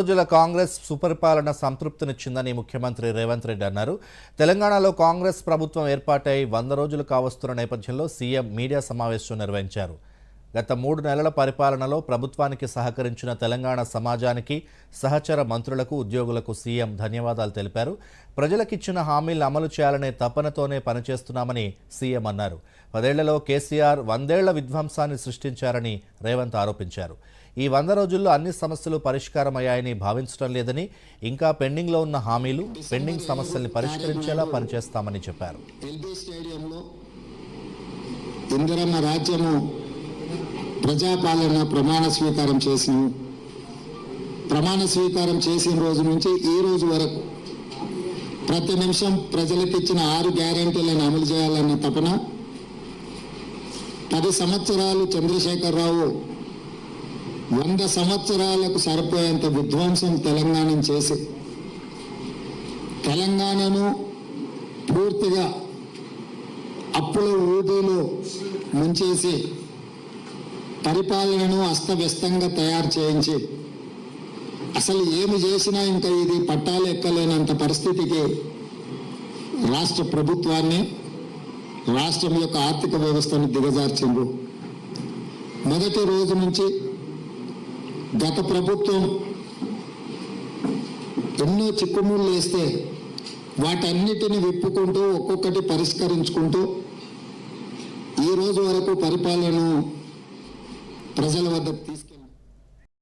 రోజుల కాంగ్రెస్ సుపరిపాలన సంతృప్తినిచ్చిందని ముఖ్యమంత్రి రేవంత్ రెడ్డి అన్నారు. తెలంగాణలో కాంగ్రెస్ ప్రభుత్వం ఏర్పాటై వంద రోజులు కావస్తున్న నేపథ్యంలో సీఎం మీడియా సమావేశం నిర్వహించారు. గత మూడు నెలల పరిపాలనలో ప్రభుత్వానికి సహకరించిన తెలంగాణ సమాజానికి సహచర మంత్రులకు ఉద్యోగులకు సీఎం ధన్యవాదాలు తెలిపారు. ప్రజలకిచ్చిన హామీలను అమలు చేయాలనే తపనతోనే పనిచేస్తున్నామని సీఎం అన్నారు. పదేళ్ళలో కేసీఆర్ వందేళ్ళ విధ్వంసాన్ని సృష్టించారని రేవంత్ ఆరోపించారు. ఈ వంద రోజుల్లో అన్ని సమస్యలు పరిష్కారమయ్యాయని భావించడం లేదని ఇంకా పెండింగ్లో ఉన్న హామీలు పెండింగ్ సమస్యల్ని పరిష్కరించేలా పనిచేస్తామని చెప్పారు. స్టేడియంలో ఇందిరమ్మ రాజ్యము ప్రజాపాలన ప్రమాణ స్వీకారం చేసిన ప్రమాణ స్వీకారం చేసిన రోజు నుంచి ఈ రోజు వరకు ప్రతి నిమిషం ప్రజలకు ఇచ్చిన ఆరు గ్యారంటీలను అమలు చేయాలన్న తపన పది సంవత్సరాలు చంద్రశేఖరరావు వంద సంవత్సరాలకు సరిపోయేంత విధ్వంసం తెలంగాణను చేసి తెలంగాణను పూర్తిగా అప్పుల ఊబిలో ముంచేసి పరిపాలనను అస్తవ్యస్తంగా తయారు చేయించి అసలు ఏమి చేసినా ఇంకా ఇది పట్టాలు ఎక్కలేనంత పరిస్థితికి రాష్ట్ర ప్రభుత్వాన్ని రాష్ట్రం యొక్క ఆర్థిక వ్యవస్థను దిగజార్చిండు మొదటి రోజు నుంచి గత ప్రభుత్వం ఎన్నో చిక్కుముళ్ళు వేస్తే వాటన్నిటిని విప్పుకుంటూ ఒక్కొక్కటి పరిష్కరించుకుంటూ ఈ రోజు వరకు పరిపాలనను ప్రజల వద్దకు తీసుకు